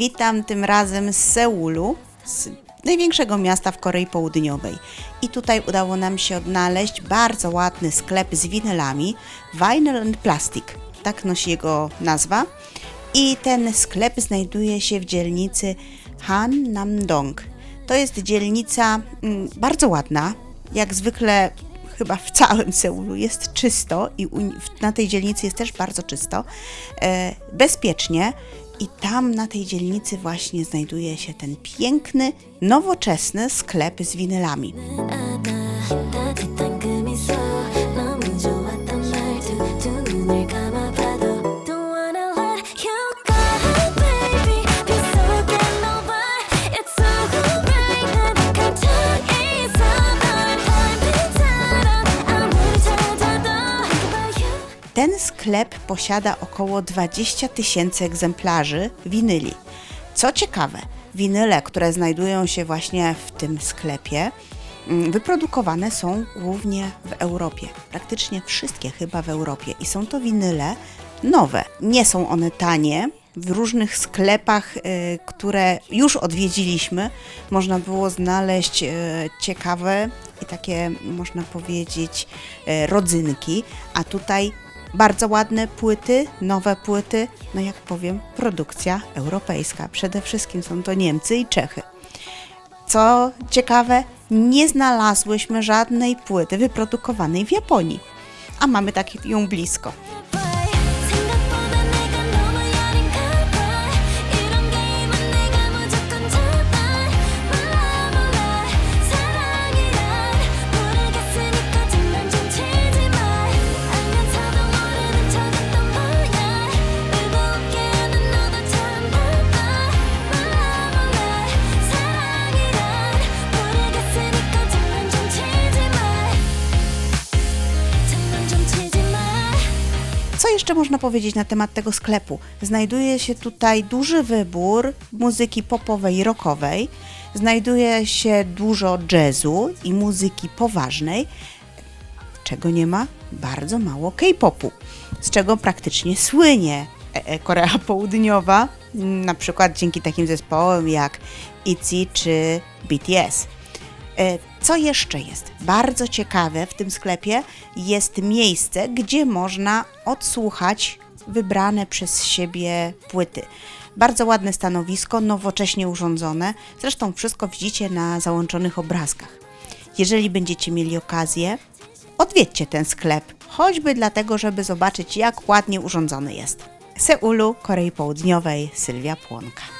Witam tym razem z Seulu, z największego miasta w Korei Południowej. I tutaj udało nam się odnaleźć bardzo ładny sklep z winylami Vinyl and Plastic. Tak nosi jego nazwa. I ten sklep znajduje się w dzielnicy Han Namdong. To jest dzielnica mm, bardzo ładna, jak zwykle chyba w całym Seulu jest czysto i na tej dzielnicy jest też bardzo czysto, e, bezpiecznie. I tam na tej dzielnicy właśnie znajduje się ten piękny, nowoczesny sklep z winylami. Sklep posiada około 20 tysięcy egzemplarzy winyli. Co ciekawe, winyle, które znajdują się właśnie w tym sklepie, mm, wyprodukowane są głównie w Europie. Praktycznie wszystkie chyba w Europie. I są to winyle nowe. Nie są one tanie. W różnych sklepach, y, które już odwiedziliśmy, można było znaleźć y, ciekawe i takie, można powiedzieć, y, rodzynki, a tutaj bardzo ładne płyty, nowe płyty, no jak powiem, produkcja europejska. Przede wszystkim są to Niemcy i Czechy. Co ciekawe, nie znalazłyśmy żadnej płyty wyprodukowanej w Japonii, a mamy tak ją blisko. Jeszcze można powiedzieć na temat tego sklepu? Znajduje się tutaj duży wybór muzyki popowej i rockowej, znajduje się dużo jazzu i muzyki poważnej, czego nie ma? Bardzo mało K-popu, z czego praktycznie słynie e, e, Korea Południowa, na przykład dzięki takim zespołom jak ITZY czy BTS. E, Co jeszcze jest bardzo ciekawe w tym sklepie, jest miejsce, gdzie można odsłuchać wybrane przez siebie płyty. Bardzo ładne stanowisko, nowocześnie urządzone. Zresztą wszystko widzicie na załączonych obrazkach. Jeżeli będziecie mieli okazję, odwiedźcie ten sklep, choćby dlatego, żeby zobaczyć, jak ładnie urządzony jest. Seulu, Korei Południowej, Sylwia Płonka.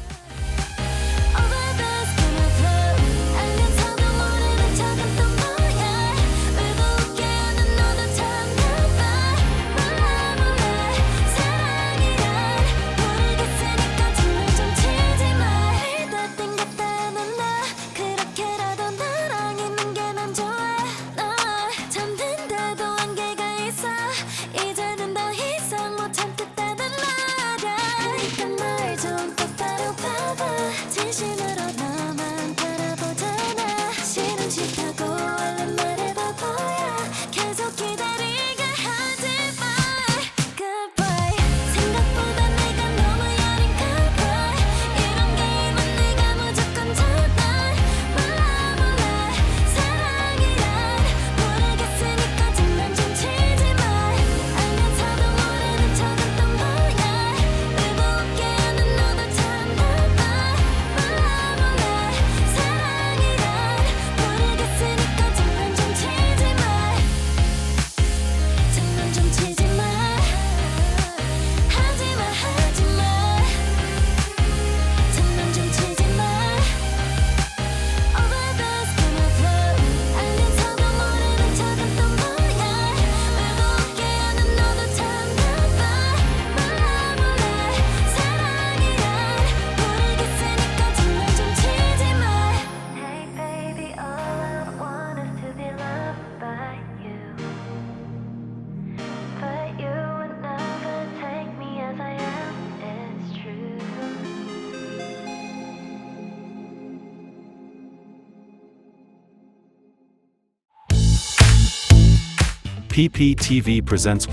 PPTV presents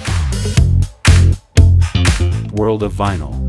World of Vinyl.